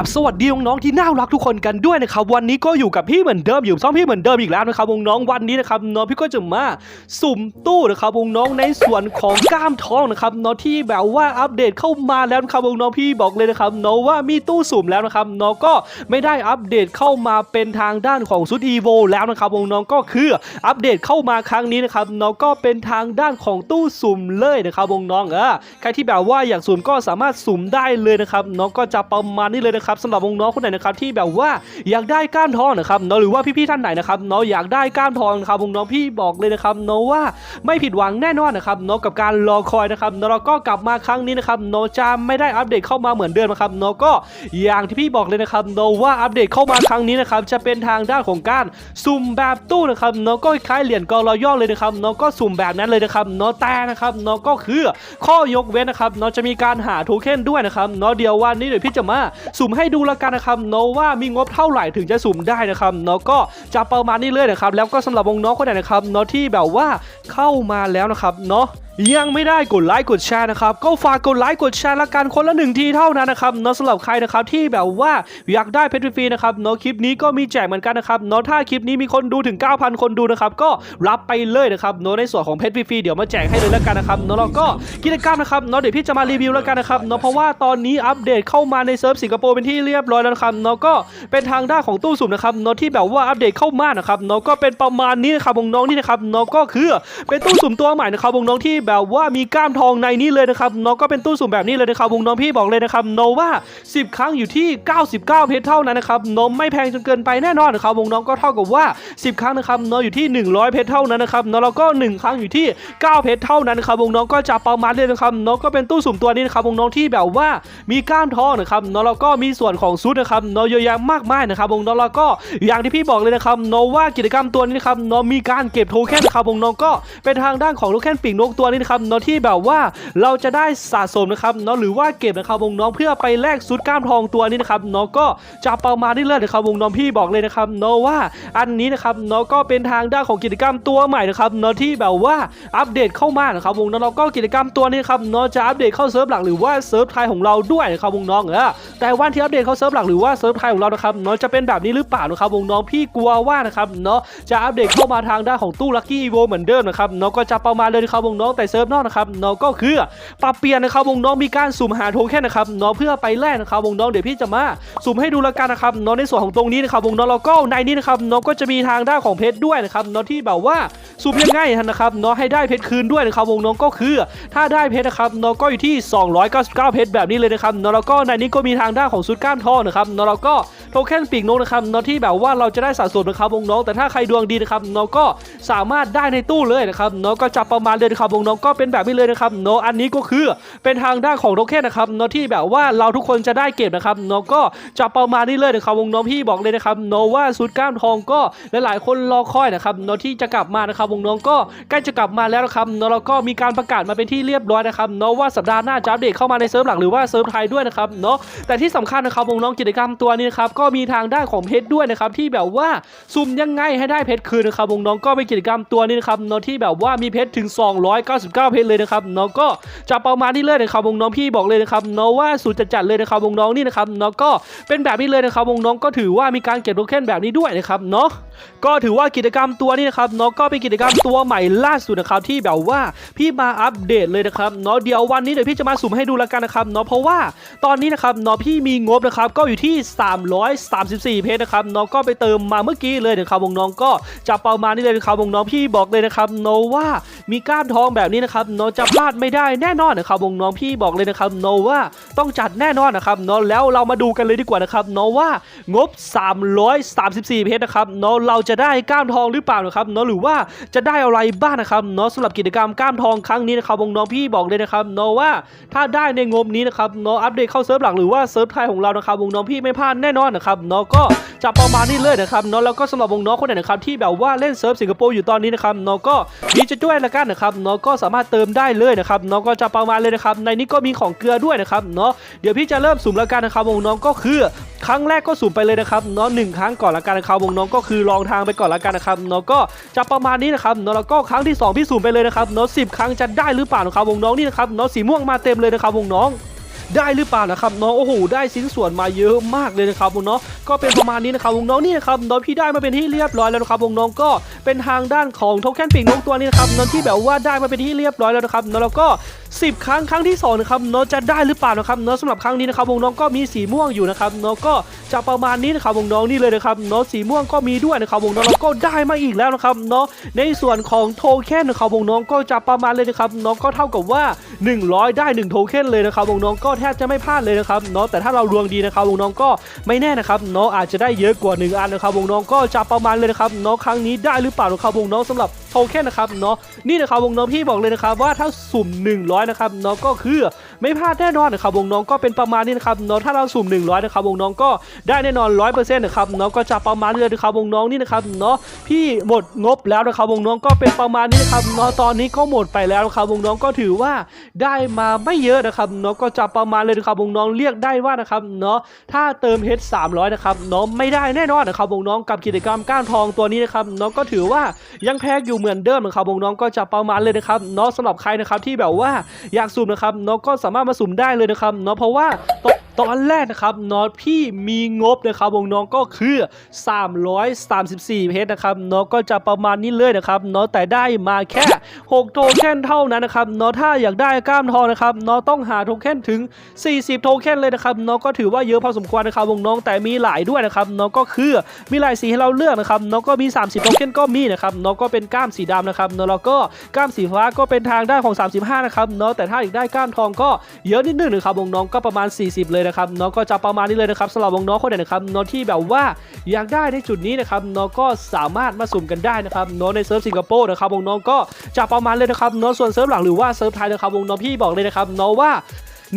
กับสวัสดีน้องๆที่น่ารักทุกคนกันด้วยนะครับวันนี้ก็อยู่กับพี่เหมือนเดิมอยู่ช่องพี่เหมือนเดิมอีกแล้วนะครับวงน้องวันนี้นะครับน้องพี่ก็จะมาสุ่มตู้นะครับวงน้องในส่วนของกล้ามท้องนะครับน้องที่แบบว่าอัปเดตเข้ามาแล้วนะครับวงน้องพี่บอกเลยนะครับน้องว่ามีตู้สุ่มแล้วนะครับน้องก็ไม่ได้อัปเดตเข้ามาเป็นทางด้านของซุดอีโวแล้วนะครับวงน้องก็คืออัปเดตเข้ามาครั้งนี้นะครับน้องก็เป็นทางด้านของตู้สุ่มเลยนะครับวงน้องเออใครที่แบบว่าอยากสุ่มก็สามารถสุ่มได้เลยนะครับน้องก็จะประมาณนี้เลยนะครับสำหรับวงน้องคนไหนนะครับที่แบบว่าอยากได้ก้านทองนะครับเนาะหรือว่าพี่ๆท่านไหนนะครับเนาะอยากได้ก้านทองนะครับวงน้องพี่บอกเลยนะครับเนาะว่าไม่ผิดหวังแน่นอนนะครับเนาะกับการรอคอยนะครับเนาะเราก็กลับมาครั้งนี้นะครับเนาะจะไม่ได้อัปเดตเข้ามาเหมือนเดิมนะครับเนาะก็อย่างที่พี่บอกเลยนะครับเนาะว่าอัปเดตเข้ามาครั้งนี้นะครับจะเป็นทางด้านของการสุ่มแบบตู้นะครับเนาะก็คล้ายเหรียญกอรอย่อเลยนะครับเนาะก็สุ่มแบบนั้นเลยนะครับเนาะแต่นะครับเนาะก็คือข้อยกเว้นนะครับเนาะจะมีการหาโทเค็นด้วยนะครับเนาะเดี๋ยววันนี้เดี๋ยวพี่จะมาสุ่มให้ดูแล้วกันนะครับเนาะว่ามีงบเท่าไหร่ถึงจะสุ่มได้นะครับเนาะก็จะประมาณนี้เลยนะครับแล้วก็สำหรับวงน้องคนไหนนะครับเนาะที่แบบว่าเข้ามาแล้วนะครับเนาะ ยังไม่ได้กดไลค์กดแชร์นะครับ ก็ฝากกดไลค์กดแชร์ละกันคนละหนึ่งทีเท่านั้นนะครับเนาะสำหรับใครนะครับที่แบบว่าอยากได้เพชรฟรีนะครับเนาะคลิปนี้ก็มีแจกเหมือนกันนะครับเนาะถ้าคลิปนี้มีคนดูถึง 9,000 คนดูนะครับก็รับไปเลยนะครับเนาะในส่วนของเพชรฟรีเดี๋ยวมาแจกให้เลยแล้วกันนะครับเนาะแล้วก็กิจกรรมนะครับเนาะเดี๋ยวพี่จะมารีวิวแล้วกันนะครับเนาะเพราะว่าตอนนี้อัปเดตเข้ามาในเซิร์ฟสิงคโปร์เป็นที่เรียบร้อยแล้วนะครับเนาะก็เป็นทางด้านของตู้สุ่มนะครับเนาะที่แบบว่าอัปเดตเข้ามานะครับเนาะก็เป็นประมาณนี้นะครับวงน้องนี่นะครับเนาะก็คือเป็นตู้สุ่มตัวใหม่นะครับวงน้องที่แบบว่ามีก้ามทองในนี้เลยนะครับเนาะก็เป็นตู้สุ่มแบบนี้เลยนะครับวงน้องพี่บอกเลยนะครับเนว่า 10 ครั้งอยู่ที่ 99 เพชรเท่านั้นนะครับเนาะไม่แพงจนเกินไปแน่นอนนะครับวงน้องก็เท่ากับว่า 10 ครั้งนะครับเนาะอยู่ที่ 100 เพชรเท่านั้นนะครับนาะแล้วก็ 1 ครั้งอยู่ที่ 9 เพชรเท่านั้นนะครับวงน้องก็จะประมาณเลยนะครับเนาะก็เป็นตู้สุ่มตัวนี้นะครับวงน้องที่แบบว่ามีก้านทองนะครับนาะแล้วก็มีส่วนของซุดนะครับเนาะเยอะแยะมากมายนะครับวงน้องแล้วก็อย่างที่พี่บอกเลยนะครับเนาะว่ากิจกรรมตัวนี้นะครับเนาะมีการเก็บโทเค็นนะครับวงน้องก็เป็นทางด้านของโทเค็นปีกนกตัวนี้นะครับเนาะที่แบบว่าเราจะได้สะสมนะครับเนาะหรือว่าเก็บนะครับวงน้องเพื่อไปแลกซุดก้ามทองตัวนี้นะครับเนาะก็จะประมาณนี้เลยนะครับวงน้องพี่บอกเลยนะครับเนาะว่าอันนี้นะครับเนาะก็เป็นทางด้านของกิจกรรมตัวใหม่นะครับเนาะที่แบบว่าอัปเดตเข้ามานะครับวงน้องแล้วก็กิจกรรมตัวนี้ครับเนาะจะอัปเดตเข้าเซิร์ฟหลักหรือว่าเซิร์ฟไทยของเราด้วยนะครับวงน้องเออแต่วันที่อัปเดตเข้าเซิร์ฟหลักหรือว่าเซิร์ฟไทยของเรานะครับเนาะจะเป็นแบบนี้หรือเปล่านะครับวงน้องพี่กลัวว่านะครับเนาะจะอัปเดตเข้ามาทางด้านของตู้ลัคกี้อีโวเหมือนเดิมนะครับเนาะก็จะประมาณเลยนะครับวงน้องแต่เซิร์ฟนอกนะครับเนาะก็คือปรับเปลี่ยนนะครับวงน้องมีการสุ่มหาโทเค็นนะครับเนาะเพื่อไปแลกนะครับวงน้องเดี๋ยวพี่จะมาสุ่มให้ดูล้วกันนะครับเนาะในส่วนของตรงนี้นะครับวงน้องเราก็ในนี้นะครับเนาะก็จะมีทางด้านของเพชรด้วยนะครับเนาะที่แบบว่าสุ่มยังไงนะครับเนาะให้ได้เพชรคืนด้วยนะครับวงน้องก็คือ ถ้าได้เพชรนะครับเนาะก็อยู่ที่ 299 เพชรแบบนี้เลยนะครับนาะแล้วก็ในนี้ก็มีทางด้านของซุดก้านทองนะครับนาะแล้วก็โทเค็นปีกนกนะครับเนาะที่แบบว่าเราจะได้สะสมนะครับวงน้องแต่ถ้าใครดวงดีนะครับเนาะก็สามารถได้ในตู้เลยนะครับเนาะก็จะประมาณเลยนะครับวงน้องก็เป็นแบบนี้เลยนะครับเนาะอันนี้ก็คือเป็นทางด้านของโทเคนนะครับเนาะที่แบบว่าเราทุกคนจะได้เก็บนะครับเนาะก็จะประมาณนี้เลยนะครับวงน้องพี่บอกเลยนะครับเนาะว่าซุดก้านทองก็หลายๆคนรอคอยนะครับเนาะที่จะกลับมานะครับวงน้องก็ใกล้จะกลับมาแล้วนะครับเนาะแล้วก็มีการประกาศมาเป็นที่เรียบร้อยนะครับเนาะว่าสัปดาห์หน้าจะอัปเดตเข้ามาในเซิร์ฟหลักหรือว่าเซิร์ฟไทยด้วยนะครับเนาะแต่ที่สำคัญนะครับวงน้องกิจกรรมตัวนี้นะครับก็มีทางด้านของเพชรด้วยนะครับที่แบบว่าซุ่มยังไงให้ได้เพชรคืนนะครับวงน้องก็เป็นกิจกรรมตัวนี้นะครับเนาะที่แบบว่ามีเพชรถึง99 เพชรเลยนะครับเนาะก็จะประมาณนี้เลยนะครับวงน้องพี่บอกเลยนะครับเนาะว่าสุดจัดเลยนะครับวงน้องนี่นะครับเนาะก็เป็นแบบนี้เลยนะครับวงน้องก็ถือว่ามีการเก็บโทเค็นแบบนี้ด้วยนะครับเนาะก็ถือว่ากิจกรรมตัวนี้นะครับเนาะก็เป็นกิจกรรมตัวใหม่ล่าสุดนะครับที่แบบว่าพี่มาอัปเดตเลยนะครับเนาะเดี๋ยววันนี้เดี๋ยวพี่จะมาสุ่มให้ดูแล้วกันนะครับเนาะเพราะว่าตอนนี้นะครับเนาะพี่มีงบนะครับก็อยู่ที่ 334 เพชรนะครับเนาะก็ไปเติมมาเมื่อกี้เลยนะครับวงน้องก็จะประมาณนี้เลยนะครับวงน้องพี่บอกเลยนะครับเนาะว่ามีก้านทองแบบนี้นะครับเนาะจะพลาดไม่ได้แน่นอนนะครับวงน้องพี่บอกเลยนะครับเนว่าต้องจัดแน่นอนนะครับเนาะแล้วเรามาดูกันเลยดีกว่านะครับเนาะว่างบ 334 เพชรนะครับเนาะเราจะได้ก้านทองหรือเปล่านะครับเนาะหรือว่าจะได้อะไรบ้างนะครับเนาะสำหรับกิจกรรมก้านทองครั้งนี้นะครับวงน้องพี่บอกเลยนะครับเนาะว่าถ้าได้ในงบนี้นะครับเนาะอัปเดตเข้าเซิร์ฟหลักหรือว่าเซิร์ฟไทยของเรานะครับวงน้องพี่ไม่พลาดแน่นอนนะครับเนาะก็จะประมาณนี้เลยนะครับเนาะแล้วก็สำหรับวงน้องคนไหนนะครับที่แบบว่าเล่นเซิร์ฟสิงคโปร์อยู่ตอนนี้นะครับเนาะก็ดีจะช่วยละกันนะครับเนาะก็สามารถเติมได้เลยนะครับน้องก็จะประมาณเลยนะครับในนี้ก็มีของเกลือด้วยนะครับเนาะเดี๋ยวพี่จะเริ่มสุ่มแล้วกันนะครับวงน้องก็คือครั้งแรกก็สุ่มไปเลยนะครับเนาะหนึ่งครั้งก่อนละกันนะครับวงน้องก็คือลองทางไปก่อนละกันนะครับเนาะก็จะประมาณนี้นะครับเนาะแล้วก็ครั้งที่สองพี่สุ่มไปเลยนะครับเนาะสิบครั้งจะได้หรือเปล่านะครับวงน้องนี่นะครับเนาะสีม่วงมาเต็มเลยนะครับวงน้อง ได้หรือเปล่านะครับน้องโอ้โหได้ชิ้นส่วนมาเยอะมากเลยนะครับวงน้องก็เป็นประมาณนี้นะครับวงน้องนี่นะครับเนาะพี่ได้มาเป็นที่เรียบร้อยแล้วนะครับวงน้องก็เป็นทางด้านของโทเค็นปีกนกตัวนี้นะครับเนาะที่แบบว่าได้มาเป็นที่เรียบร้อยแล้วนะครับเนาะแล้วก็10 ครั้งครั้งที่2นะครับเนาะจะได้หรือเปล่านะครับเนาะสำหรับครั้งนี้นะครับวงน้องก็มีสีม่วงอยู่นะครับเนาะก็จะประมาณนี้นะครับวงน้องนี่เลยนะครับเนาะสีม่วงก็มีด้วยนะครับวงน้องแล้วก็ได้มาอีกแล้วนะครับเนาะในส่วนของโทเค็นนะครับวงน้องก็จะประมาณเลยนะครับเนาะก็เท่ากับว่า 100 ได้ 1 โทเค็นเลยนะครับวงน้องก็แทบจะไม่พลาดเลยนะครับเนาะแต่ถ้าเราดวงดีนะครับวงน้องก็ไม่แน่นะครับเนาะอาจจะได้เยอะกว่า 1 อันนะครับวงน้องก็จะประมาณเลยนะครับเนาะครั้งนี้ได้หรือเปล่านะครับวงน้องสำหรับโทเค็นนะครับเนาะนี่นะครับวงน้องพี่บอกเลยนะครับว่าถ้าสุ่ม 100นะครับเนาะก็คือไม่พลาดแน่นอนนะครับวงน้องก็เป็นประมาณนี้นะครับเนาะถ้าเราสุ่ม 100นะครับวงน้องก็ได้แน่นอน 100%นะครับเนาะก็จะประมาณนี้เลยนะครับวงน้องนี่นะครับเนาะพี่หมดงบแล้วนะครับวงน้องก็เป็นประมาณนี้นะครับเนาะตอนนี้ก็หมดไปแล้วนะครับวงน้องก็ถือว่าได้มาไม่เยอะนะครับเนาะก็จะประมาณเลยนะครับวงน้องเรียกได้ว่านะครับเนาะถ้าเติม H 300นะครับเนาะไม่ได้แน่นอนนะครับวงน้องกับกิจกรรมก้านทองตัวนี้นะครับเนาะก็ถือว่ายังแพงอยู่เหมือนเดิมนะครับวงน้องก็จะประมาณเลยนะครับเนาะสำหรับใครนะครับที่แบบว่าอยากสุ่มนะครับเนาะก็สามารถมาสุ่มได้เลยนะครับเนาะเพราะว่า ตอนแรกนะครับเนาะพี่มีงบนะครับวงน้องก็คือ 334 เพชรนะครับเนาะก็จะประมาณนี้เลยนะครับเนาะแต่ได้มาแค่ 6 โทเค็นเท่านั้นนะครับเนาะถ้าอยากได้กล้ามทองนะครับเนาะต้องหาโทเค็นถึง 40 โทเค็นเลยนะครับเนาะก็ถือว่าเยอะพอสมควรนะครับวงน้องแต่มีหลายด้วยนะครับเนาะก็คือมีหลายสีให้เราเลือกนะครับเนาะก็มี 30 โทเค็นก็มีนะครับเนาะก็เป็นกล้ามสีดำนะครับเนาะแล้วก็กล้ามสีฟ้าก็เป็นทางได้านของ 35 นะครับเนาะแต่ถ้าอยากได้กล้ามทองก็เยอะนิดนึงนะครับวงน้องก็ประมาณ 40 เลยนะครับเนาะก็จะประมาณนี้เลยนะครับสำหรับวงน้องคนไหนนะครับเนาะที่แบบว่าอยากได้ในจุดนี้นะครับเนาะก็สามารถมาสุ่มกันได้นะครับเนาะในเซิร์ฟสิงคโปร์นะครับวงน้องก็จะประมาณเลยนะครับเนาะส่วนเซิร์ฟหลังหรือว่าเซิร์ฟไทยนะครับวงน้องพี่บอกเลยนะครับเนาะว่า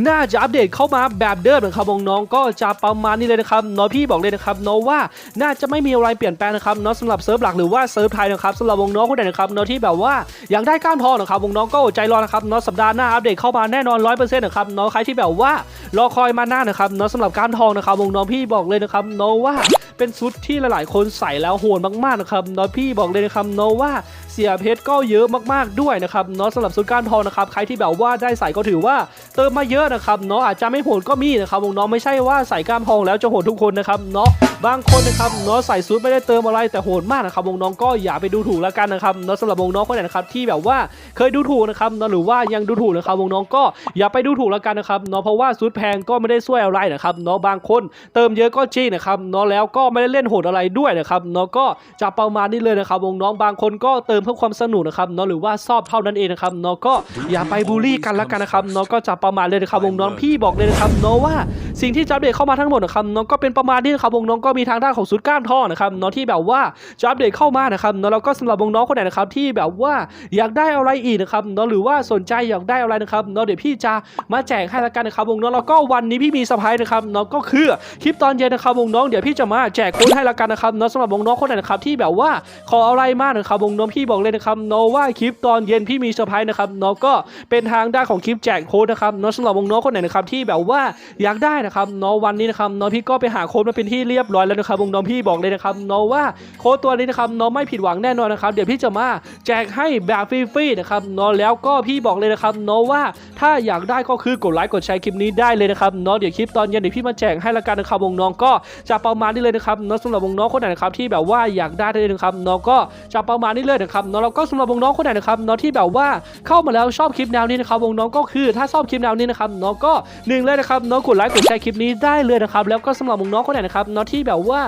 น่าจะอัปเดตเข้ามาแบบเดิมนะครับวงน้องก็จะประมาณนี้เลยนะครับเนาะพี่บอกเลยนะครับเนาะว่าน่าจะไม่มีอะไรเปลี่ยนแปลงนะครับเนาะสำหรับเซิร์ฟหลักหรือว่าเซิร์ฟไทยนะครับสำหรับวงน้องคนไหนนะครับเนาะที่แบบว่าอยากได้ก้านทองนะครับวงน้องก็ใจรอนะครับเนาะสัปดาห์หน้าอัปเดตเข้ามาแน่นอนร้อยเปอร์เซ็นต์นะครับเนาะใครที่แบบว่ารอคอยมาหน้านะครับเนาะสำหรับก้านทองนะครับวงน้องพี่บอกเลยนะครับเนาะว่าเป็นชุดที่หลายๆ คนใส่แล้วโหดมากๆนะครับเนาะพี่บอกเลยนะครับเนาะว่าเสียเพชรก็เยอะมากๆด้วยนะครับเนาะสำหรับชุดก้านทองนะครับใครที่แบบว่าได้ใส่ก็ถือว่าเติมมาเยอะนะครับเนาะอาจจะไม่โหดก็มีนะครับวงน้องไม่ใช่ว่าใส่ก้ามทองแล้วจะโหดทุกคนนะครับเนาะบางคนนะครับเนาะใส่ชุดไม่ได้เติมอะไรแต่โหดมากนะครับวงน้องก็อย่าไปดูถูกแล้วกันนะครับเนาะสำหรับวงน้องคนไหนนะครับที่แบบว่าเคยดูถูกนะครับเนาะหรือว่ายังดูถูกนะครับวงน้องก็อย่าไปดูถูกแล้วกันนะครับเนาะเพราะว่าชุดแพงก็ไม่ได้ช่วยอะไรนะครับเนาะบางคนเติมเยอะก็จริงนะครับเนาะแล้วก็ไม่ได้เล่นโหดอะไรด้วยนะครับเนาะก็จะประมาณนี้เลยนะครับวงน้องบางคนก็เติมเพื่อความสนุกนะครับเนาะหรือว่าชอบเท่านั้นเองนะครับเนาะก็อย่าไปบูลลี่กันแล้วกันนะครับเนาะก็จะประมาณเลยนะครับวงน้องพี่บอกเลยนะครับเนาะว่าสิ่งที่จะอัปเดตเข้ามาทั้งหมดนะครับเนาะก็เป็นประมาณนี้นะครับวงน้องก็มีทางด้านของสุดก้านท่อนะครับเนาะที่แบบว่าจะอัปเดตเข้ามานะครับเนาะแล้วก็สำหรับวงน้องคนไหนนะครับที่แบบว่าอยากได้อะไรอีกนะครับเนาะหรือว่าสนใจอยากได้อะไรนะครับเนาะเดี๋ยวพี่จะมาแจกให้ละกันนะครับวงน้องแล้วก็วันนี้พี่มีเซอร์ไพรส์นะครับเนาะก็คือคลิปตอนเย็นนะครับวงน้องเดี๋ยวพี่จะมาแจกโค้ดให้ละกันนะครับเนาะสำหรับวงน้องคนไหนนะครับที่แบบว่าขออะไรมากนะครับวงน้องพี่บอกเลยนะครับเนาะว่าคลิปตอนเย็นพี่มีเซอร์ไพรส์นะครับเนาะก็เป็นทางด้านของคลิปแจกโค้ดนะครับเนาะสำหรับวงน้องคนไหนนะครับที่แบบว่าอยากได้นะครับเนาะวันนี้นะครับเนาะพี่ก็ไปหาโค้ดมาเป็นที่เรียบร้อยแล้วนะครับวงน้องพี่บอกเลยนะครับเนาะว่าโค้ดตัวนี้นะครับเนาะไม่ผิดหวังแน่นอนนะครับเดี๋ยวพี่จะมาแจกให้แบบฟรีๆนะครับเนาะแล้วก็พี่บอกเลยนะครับเนาะว่าถ้าอยากได้ก็คือกดไลค์กดแชร์คลิปนี้ได้เลยนะครับเนาะเดี๋ยวคลิปตอนเย็นเดี๋ยวพี่มาแจกให้ละกันนะครับวงน้องก็จะประมาณนี้เลยนะครับเนาะสำหรับวงน้องคนไหนนะครับที่แบบว่าอยากได้ได้เลยนะครับเนาะก็จะประมาณนี้เลยนะครับเนาะแล้วก็สำหรับวงน้องคนไหนนะครับเนาะที่แบบว่าเข้ามาแล้วชอบคลิปแนวนี้นะครับวงน้องก็คือถ้าชอบคลิปแนวนี้นะครับเนาะก็หนึ่งเลยนะครับเนาะกดไลค์กดแชร์คลิปนี้ได้เลยนะครับแล้วก็สำหรับวงน้องคนไหนนะครับเนาะที่แบบว่า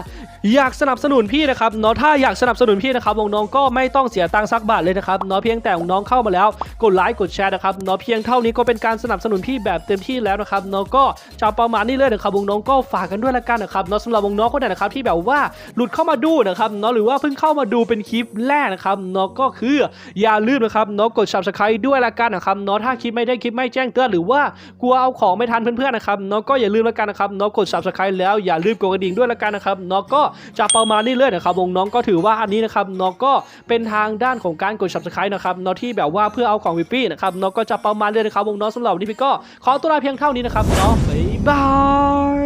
อยากสนับสนุนพี่นะครับเนาะถ้าอยากสนับสนุนพี่นะครับวงน้องก็ไม่ต้องเสียตังค์สักบาทเลยนะครับเนาะเพียงแต่วงน้องเข้ามาแล้วกดไลค์กดแชร์นะครับเนาะเพียงเท่านี้ก็เป็นการสนับสนุนพี่แบบเต็มที่แล้วนะครับเนาะก็จะประมาณนี้เลยนะครับวงน้องก็ฝากกันด้วยละกันนะครับเนาะสำหรับวงน้องคนไหนนะครับที่แบบว่าหลุดเข้ามาดูนะครับเนาะหรือว่าเพิ่งเข้ามาดูเป็นคลิปแรกนะครับเนาะก็คืออย่าลืมนะครับเนาะกด subscribe ด้วยละกันนะครับเนาะถ้าคลิปไม่ได้คลิปไม่แจ้งเตือนหรือว่ากลัวเอาของไม่ทันเพื่อนๆนะครับเนาะก็อย่าลืมแล้วกันนะครับน้องกด subscribe แล้วอย่าลืมกดกระดิ่งด้วยแล้วกันนะครับน้องก็จะประมาณนี้เลยนะครับวงน้องก็ถือว่าอันนี้นะครับน้องก็เป็นทางด้านของการกด subscribe นะครับน้องที่แบบว่าเพื่อเอาของวิปปี้นะครับน้องก็จะประมาณเลยนะครับวงน้องสำหรับวันนี้พี่ก็ขอตัวลาเพียงเท่านี้นะครับเนาะบ๊ายบาย